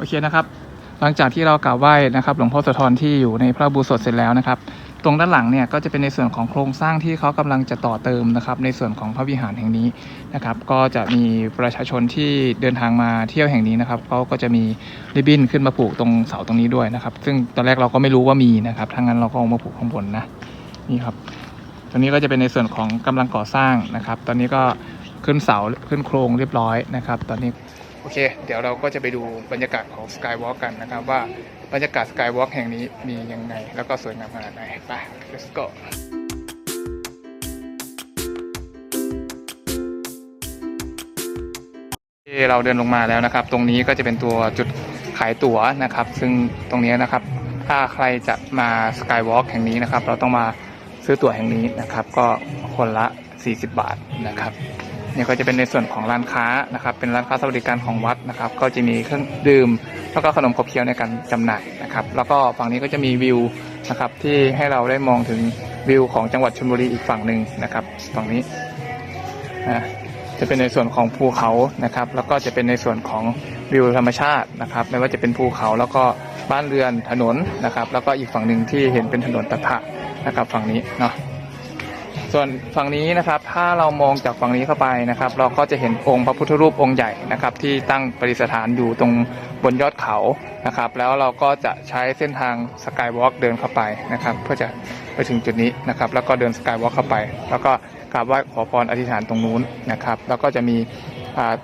โอเคนะครับ หลังจากที่เรากราบไหว้นะครับ หลวงพ่อโสธรที่อยู่ในพระบูสดเสร็จแล้วนะครับ ตรงด้านหลังเนี่ยก็จะเป็นในส่วนของโครงสร้างที่เขากำลังจะต่อเติมนะครับ ในส่วนของพระวิหารแห่งนี้นะครับ ก็จะมีประชาชนที่เดินทางมาเที่ยวแห่งนี้นะครับเขาก็จะมีริบบิ้นขึ้นมาผูกตรงเสาตรงนี้ด้วยนะครับ ซึ่งตอนแรกเราก็ไม่รู้ว่ามีนะครับถ้างั้นเราก็เอามาผูกข้างบนนะนี่ครับตรงนี้ก็จะเป็นในส่วนของกำลังก่อสร้างนะครับ ตอนนี้ก็ขึ้นเสาขึ้นโครงเรียบร้อยนะครับ ตอนนี้ โอเค เดี๋ยวเราก็จะไปดูบรรยากาศของ Skywalk กันนะครับว่าบรรยากาศ Skywalk แห่งนี้มียังไง แล้วก็สวยงามขนาดไหนไป let's go เราเดินลงมาแล้วนะครับ ตรงนี้ก็จะเป็นตัวจุดขายตั๋วนะครับ ซึ่งตรงนี้นะครับ ถ้าใครจะมา Skywalk แห่งนี้นะครับ เราต้องมาซื้อตั๋วแห่งนี้นะครับ ก็คนละ 40 บาทนะครับ นี่ก็จะเป็นในส่วนของร้านค้านะครับ เป็นร้านค้าสวัสดิการของวัดนะครับ ก็จะมีเครื่องดื่ม แล้วก็ขนมขบเคี้ยวในการจำหน่ายนะครับ แล้วก็ฝั่งนี้ก็จะมีวิวนะครับที่ให้เราได้มองถึงวิวของจังหวัดชลบุรีอีกฝั่งหนึ่งนะครับฝั่งนี้อ่าจะเป็นในส่วนของภูเขานะครับ แล้วก็จะเป็นในส่วนของวิวธรรมชาตินะครับ ไม่ว่าจะเป็นภูเขาแล้วก็บ้านเรือนถนนนะครับ แล้วก็อีกฝั่งหนึ่งที่เห็นเป็นถนนตะพะนะครับ ฝั่งนี้เนาะ ส่วนฝั่งนี้นะครับถ้าเรามองจากฝั่งนี้เข้าไปนะครับ เราก็จะเห็นองค์พระพุทธรูปองค์ใหญ่นะครับ ที่ตั้งประดิษฐานอยู่ตรงบนยอดเขานะครับ แล้วเราก็จะใช้เส้นทางสกายวอล์กเดินเข้าไปนะครับ เพื่อจะไปถึงจุดนี้นะครับ แล้วก็เดินสกายวอล์กเข้าไป แล้วก็กราบไหว้ขอพรอธิษฐานตรงนู้นนะครับ แล้วก็จะมี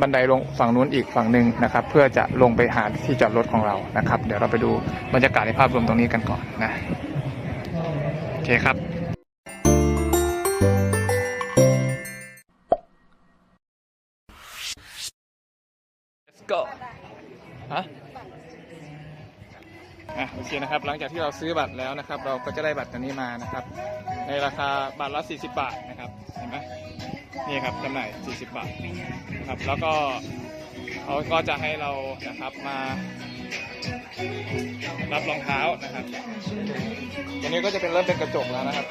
บันไดลงฝั่งนู้นอีกฝั่งหนึ่งนะครับ เพื่อจะลงไปหาที่จอดรถของเรานะครับ เดี๋ยวเราไปดูบรรยากาศในภาพรวมตรงนี้กันก่อนนะโอเคครับ เคนะครับ หลังจากที่เราซื้อบัตรแล้วนะครับ เราก็จะได้บัตรตัวนี้มานะครับ ในราคาบัตรละ 40 บาทนะครับเห็นไหมนี่ครับจำหน่าย 40 บาทนะครับแล้วก็เขาก็จะให้เรานะครับมารับรองเท้านะครับตัวนี้ก็จะเป็นเริ่มเป็นกระจกแล้วนะครับ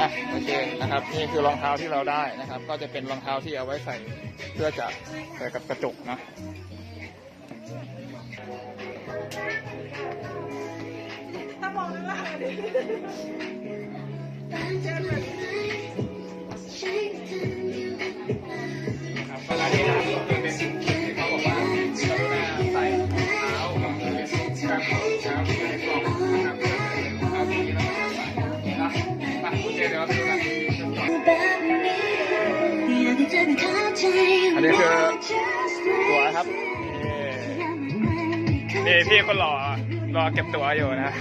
อะโอเคนะครับนี่คือรองเท้าที่เราได้นะครับ ก็จะเป็นรองเท้าที่เอาไว้ใส่เพื่อจะใส่กับกระจกนะนะครับ นนี้คือตั๋วครับนี่พี่คนหล่อรอเก็บตั๋วอยู่นะ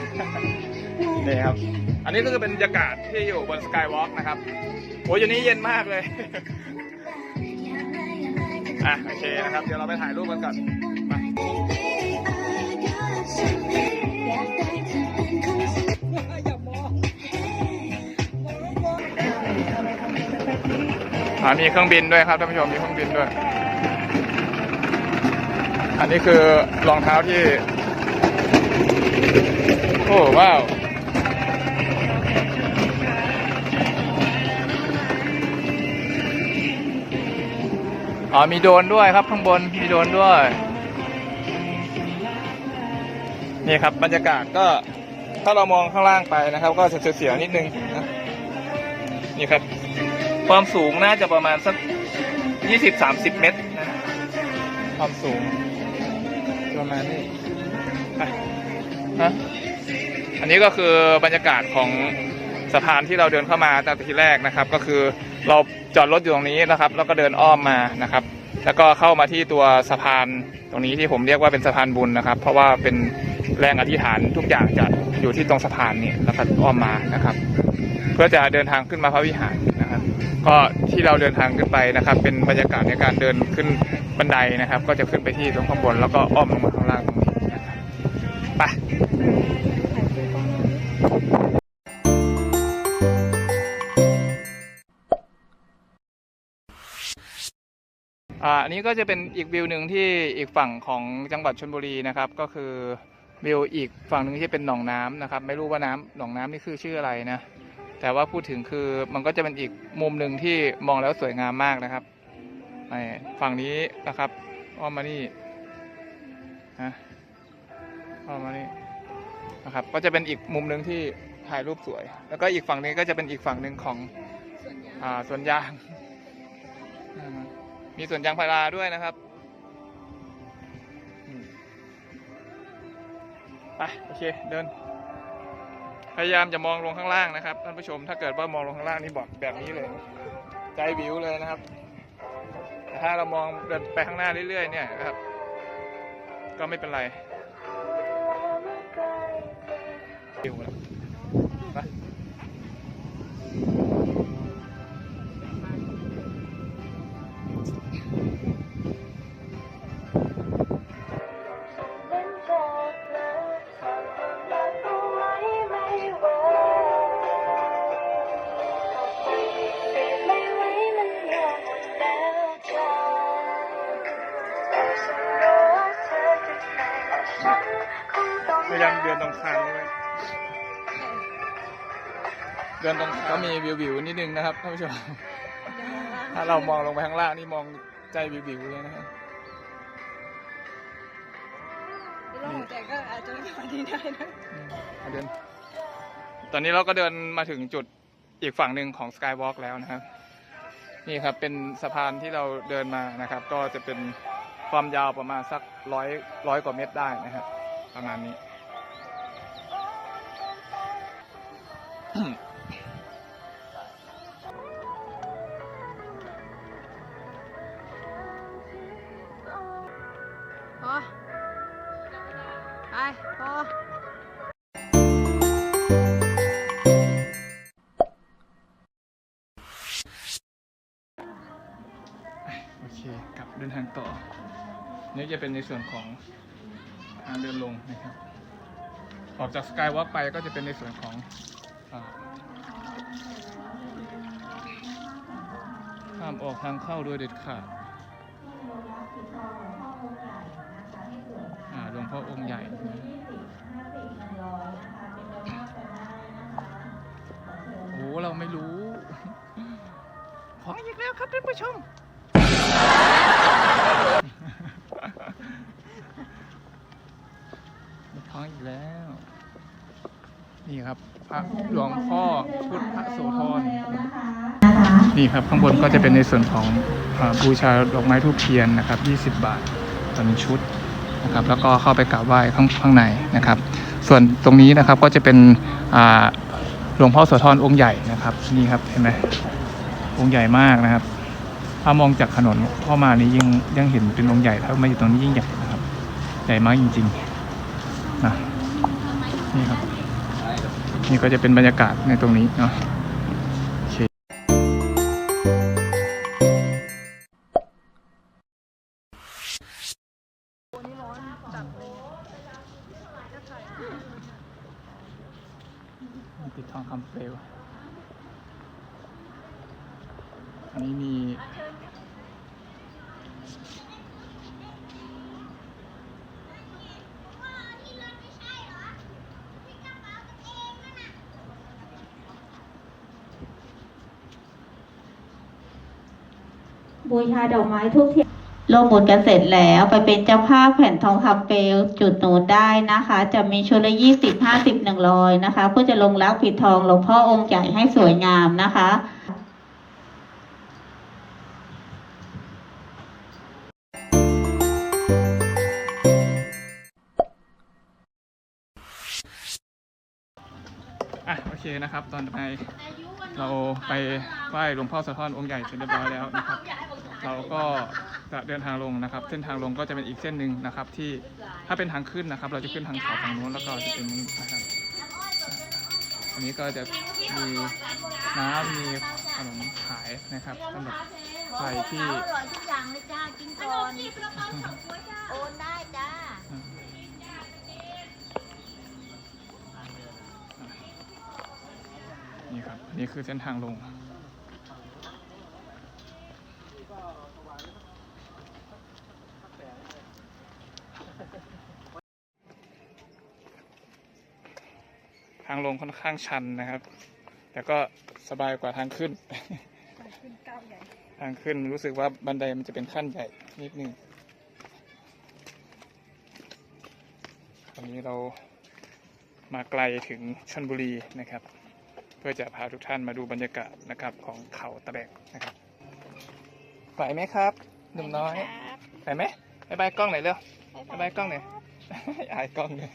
นี่ครับ อันนี้ก็คือเป็นบรรยากาศที่อยู่บนสกายวอล์กนะครับโอ้ยอยู่นี้เย็นมากเลยอะโอเคนะครับ เดี๋ยวเราไปถ่ายรูปกันก่อนมา อ่ามีเครื่องบินด้วยครับท่านผู้ชมมีเครื่องบินด้วย อันนี้คือรองเท้าที่ โอ้ว้าวอ๋อมีโดรนด้วยครับข้างบนมีโดรนด้วย นี่ครับบรรยากาศก็ถ้าเรามองข้างล่างไปนะครับ ก็จะเสียวๆนิดนึงนะนี่ครับ ความสูงน่าจะประมาณสักยี่สิบสามสิบเมตรนะความสูง ประมาณนี้ไปฮะอันนี้ก็คือบรรยากาศของสะพานที่เราเดินเข้ามาตั้งแต่ทีแรกนะครับ ก็คือเราจอดรถอยู่ตรงนี้นะครับ แล้วก็เดินอ้อมมานะครับ แล้วก็เข้ามาที่ตัวสะพานตรงนี้ที่ผมเรียกว่าเป็นสะพานบุญนะครับ เพราะว่าเป็นแรงอธิษฐานทุกอย่างจะอยู่ที่ตรงสะพานนี้แล้วก็อ้อมมานะครับ เพื่อจะเดินทางขึ้นมาพระวิหาร ก็ที่เราเดินทางขึ้นไปนะครับ เป็นบรรยากาศในการเดินขึ้นบันไดนะครับ ก็จะขึ้นไปที่ตรงข้างบนแล้วก็อ้อมลงมาข้างล่างตรงนี้นะครับไปอันนี้ก็จะเป็นอีกวิวหนึ่งที่อีกฝั่งของจังหวัดชลบุรีนะครับ ก็คือวิวอีกฝั่งหนึ่งที่เป็นหนองน้ำนะครับ ไม่รู้ว่าน้ำหนองน้ำนี่คือชื่ออะไรนะ แต่ว่าพูดถึงคือมันก็จะเป็นอีกมุมหนึ่งที่มองแล้วสวยงามมากนะครับไอ้ฝั่งนี้นะครับอ้อมมานี่นะอ้อมมานี่นะครับ ก็จะเป็นอีกมุมหนึ่งที่ถ่ายรูปสวย แล้วก็อีกฝั่งนี้ก็จะเป็นอีกฝั่งหนึ่งของอ่าสวนยางอืมมีสวนยางพาราด้วยนะครับอืมไปโอเคเดิน พยายามจะมองลงข้างล่างนะครับท่านผู้ชมถ้าเกิดว่ามองลงข้างล่างนี่บอกแบบนี้เลย ใจวิวเลยนะครับแต่ถ้าเรามองเดินไปข้างหน้าเรื่อยๆ เนี่ยนะครับ ก็ไม่เป็นไรวิวแล้ เดินตรงก็มีวิววิวๆนิดนึงนะครับท่านผู้ชมถ้าเรามองลงไปข้างล่างนี่มองใจวิววิวๆเลยนะครับเราหัวใจก็อาจจะไม่ฝันนี้ได้นะอืมเดินตอนนี้เราก็เดินมาถึงจุดอีกฝั่งหนึ่งของสกายวอล์กแล้วนะครับ นี่ครับเป็นสะพานที่เราเดินมานะครับ ก็จะเป็นความยาวประมาณสักร้อยร้อยกว่าเมตรได้นะครับ ประมาณนี้ จะเป็นในส่วนของทางเดินลงนะครับ ออกจากสกายวอล์กไปก็จะเป็นในส่วนของอาห้ามออกทางเข้าโดยเด็ดขาดหลวงพ่อองค์ใหญ่โอ้เราไม่รู้ ขออีกแล้วครับท่านผู้ชม องอีกแล้ว นี่ครับพระหลวงพ่อพุทธโสธรนี่ครับข้างบนก็จะเป็นในส่วนของบูชาดอกไม้ทูบเทียนนะครับ 20 บาทต่อหนึ่งชุดนะครับ แล้วก็เข้าไปกราบไหว้ข้างข้างในนะครับ ส่วนตรงนี้นะครับก็จะเป็นหลวงพ่อโสธรองค์ใหญ่นะครับ นี่ครับเห็นไหมองค์ใหญ่มากนะครับ ถ้ามองจากถนนเข้ามานี่ยิ่งยังเห็นเป็นองค์ใหญ่ถ้ามาอยู่ตรงนี้ยิ่งใหญ่นะครับ ใหญ่มากจริง ๆ นะนี่ครับ นี่ก็จะเป็นบรรยากาศในตรงนี้เนาะโอเคติดทองคำเปลวอันนี้มี บูชาดอกไม้ทุกเทียนลงหมุนกันเสร็จแล้วไปเป็นเจ้าภาพแผ่นทองคำเปลวจุดหนูนได้นะคะ จะมีชุดละยี่สิบห้าสิบหนึ่งร้อยนะคะเพื่อจะลงรักปิดทองหลวงพ่อองค์ใหญ่ให้สวยงามนะคะอะโอเคนะครับ ตอนไปเราไปไหว้หลวงพ่อโสธรองค์ใหญ่เสร็จเรียบร้อยแล้วนะครับ เราก็จะเดินทางลงนะครับ เส้นทางลงก็จะเป็นอีกเส้นหนึ่งนะครับ ที่ถ้าเป็นทางขึ้นนะครับ เราจะขึ้นทางเขาฝั่งนู้นแล้วก็จะเป็นนี้นะครับ อันนี้ก็จะมีน้ำมีขนมขายนะครับสำหรับใครที่อร่อยทุกอย่างเลยจ้ากินก่อนโอนได้จ้านี่ครับอันนี่คือเส้นทางลงางลงค่อนข้างชันนะครับ แต่ก็สบายกว่าทางขึ้นขึ้นก้าวใหญ่ทางขึ้นรู้สึกว่าบันไดมันจะเป็นขั้นใหญ่นิดนึงตอนนี้เรามาไกลถึงชลบุรีนะครับ เพื่อจะพาทุกท่านมาดูบรรยากาศนะครับของเขาตะแบกนะครับไหวไหมครับหนุ่มน้อยไหวไหมบายบายกล้องหน่อยเร็วบายบายกล้องหน่อย อายกล้องเลย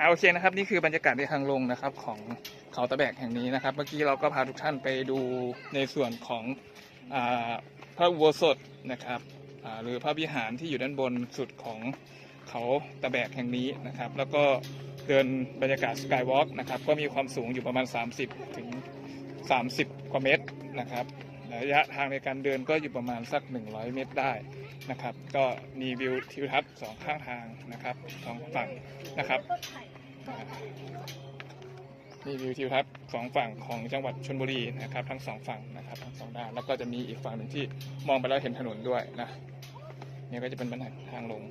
อ่าโอเคนะครับนี่คือบรรยากาศในทางลงนะครับ ของเขาตะแบกแห่งนี้นะครับ เมื่อกี้เราก็พาทุกท่านไปดูในส่วนของอ่าพระอุโบสถนะครับอ่าหรือพระวิหารที่อยู่ด้านบนสุดของเขาตะแบกแห่งนี้นะครับ แล้วก็เดินบรรยากาศสกายวอล์กนะครับ ก็มีความสูงอยู่ประมาณ 30 ถึง 30 กว่าเมตรนะครับ ระยะทางในการเดินก็อยู่ประมาณสัก 100 เมตรได้นะครับ ก็มีวิวทิวทัศน์สองข้างทางนะครับสองฝั่งนะครับอ่านี่วิวทิวทัศน์สองฝั่งของจังหวัดชลบุรีนะครับ ทั้งสองฝั่งนะครับทั้งสองด้านแล้วก็จะมีอีกฝั่งหนึ่งที่มองไปแล้วเห็นถนนด้วยนะเนี่ยก็จะเป็นบันไดทางลง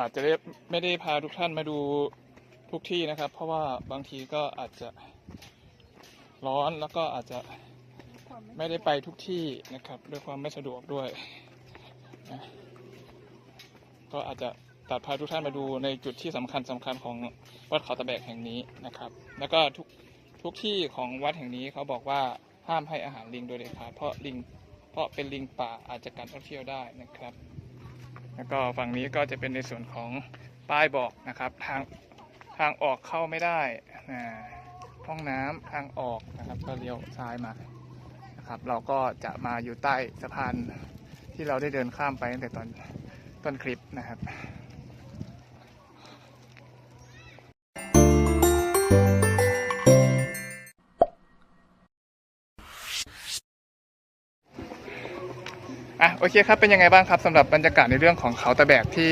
อาจจะไม่ได้พาทุกท่านมาดูทุกที่นะครับ เพราะว่าบางทีก็อาจจะร้อนแล้วก็อาจจะไม่ได้ไปทุกที่นะครับ ด้วยความไม่สะดวกด้วยนะก็อาจจะตัดพาทุกท่านมาดูในจุดที่สำคัญสำคัญของวัดเขาตะแบกแห่งนี้นะครับ แล้วก็ทุกทุกที่ของวัดแห่งนี้เขาบอกว่าห้ามให้อาหารลิงโดยเด็ดขาดเพราะลิงเพราะเป็นลิงป่าอาจจะกัดนักท่องเที่ยวได้นะครับ แล้วก็ฝั่งนี้ก็จะเป็นในส่วนของป้ายบอกนะครับทางทางออกเข้าไม่ได้นะห้องน้ำทางออกนะครับ ก็เลี้ยวซ้ายมานะครับ เราก็จะมาอยู่ใต้สะพานที่เราได้เดินข้ามไปตั้งแต่ตอนต้นคลิปนะครับ โอเคครับ เป็นยังไงบ้างครับสำหรับบรรยากาศในเรื่องของเขาตะแบกที่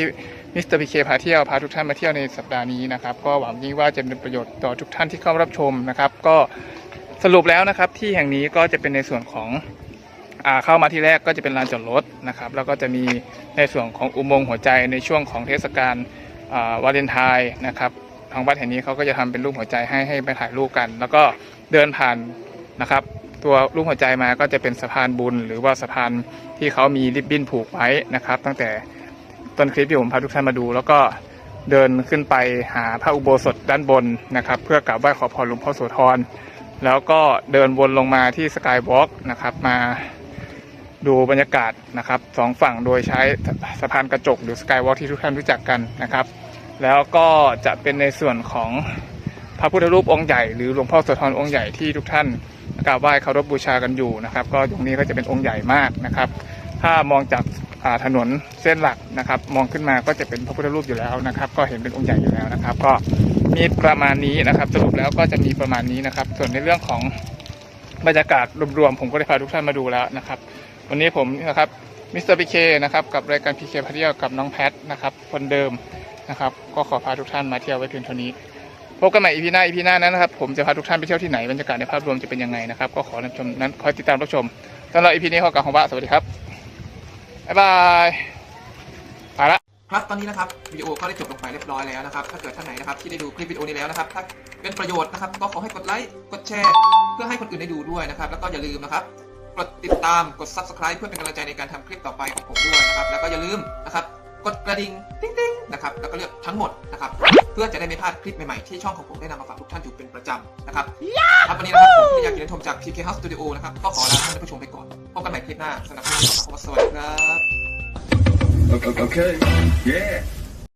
มิสเตอร์พีเคพาเที่ยวพาทุกท่านมาเที่ยวในสัปดาห์นี้นะครับ ก็หวังยิ่งว่าจะเป็นประโยชน์ต่อทุกท่านที่เข้ารับชมนะครับ ก็สรุปแล้วนะครับที่แห่งนี้ก็จะเป็นในส่วนของอเข้ามาที่แรกก็จะเป็นลานจอดรถนะครับแล้วก็จะมีในส่วนของอุโมงค์หัวใจในช่วงของเทศกาลวาเลนไทน์นะครับทางวัดแห่งนี้เขาก็จะทำเป็นรูปหัวใจให้ให้ไปถ่ายรูปกัน แล้วก็เดินผ่านนะครับ ตัวรูปหัวใจมาก็จะเป็นสะพานบุญ หรือว่าสะพานที่เขามีริบบิ้นผูกไว้นะครับ ตั้งแต่ต้นคลิปที่ผมพาทุกท่านมาดู แล้วก็เดินขึ้นไปหาพระอุโบสถด้านบนนะครับ เพื่อกราบไหว้ขอพรหลวงพ่อโสธรแล้วก็เดินวนลงมาที่สกายวอล์กนะครับมาดูบรรยากาศนะครับสองฝั่งโดยใช้สะพานกระจกหรือสกายวอล์กที่ทุกท่านรู้จักกันนะครับ แล้วก็จะเป็นในส่วนของ พระพุทธรูปองค์ใหญ่หรือหลวงพ่อโสธรองค์ใหญ่ที่ทุกท่านกราบไหว้เคารพบูชากันอยู่นะครับ ก็ตรงนี้ก็จะเป็นองค์ใหญ่มากนะครับ ถ้ามองจากาถนนเส้นหลักนะครับ มองขึ้นมาก็จะเป็นพระพุทธรูปอยู่แล้วนะครับ ก็เห็นเป็นองค์ใหญ่อยู่แล้วนะครับ ก็มีประมาณนี้นะครับ สรุปแล้วก็จะมีประมาณนี้นะครับ ส่วนในเรื่องของบรรยากาศรวมๆผมก็ได้พาทุกท่านมาดูแล้วนะครับ วันนี้ผมนะครับมิสเตอร์พีเคนะครับกับรายการพีเคพาเที่ยวกับน้องแพทนะครับคนเดิมนะครับ ก็ขอพาทุกท่านมาเที่ยวไว้เพียงเท่านี้ พบกันใหม่อีพีหน้าอีพีหน้านั้นนะครับ ผมจะพาทุกท่านไปเที่ยวที่ไหนบรรยากาศในภาพรวมจะเป็นยังไงนะครับ ก็ขอรับชมนั้นคอยติดตามรับชมสำหรับอีพีนี้ขอกล่าวคำว่าสวัสดีครับบ๊ายบายไปละครับตอนนี้นะครับวิดีโอก็ได้จบลงไปเรียบร้อยแล้วนะครับ ถ้าเกิดท่านไหนนะครับที่ได้ดูคลิปวิดีโอนี้แล้วนะครับ ถ้าเป็นประโยชน์นะครับ ก็ขอให้กดไลค์กดแชร์ เพื่อให้คนอื่นได้ดูด้วยนะครับ แล้วก็อย่าลืมนะครับกดติดตามกด subscribe เพื่อเป็นกำลังใจในการทำคลิปต่อไปของผมด้วยนะครับ แล้วก็อย่าลืมนะครับ กดกระดิ่งติ๊งติ๊งนะครับแล้วก็เลือกทั้งหมดนะครับ พื่อจะได้ไม่พลาดคลิปใหม่ๆที่ช่องของผมได้นำมาฝากทุกท่านอยู่เป็นประจำนะครับครับวันนี้นะครับผมที่อยากกินชมจาก PK House Studio นะครับก็ขอลาท่านผู้ชมไปก่อนพบกันใหม่คลิปหน้าสำหรับวันนี้ขอสวัสดีครับ Okay. okay. Yeah.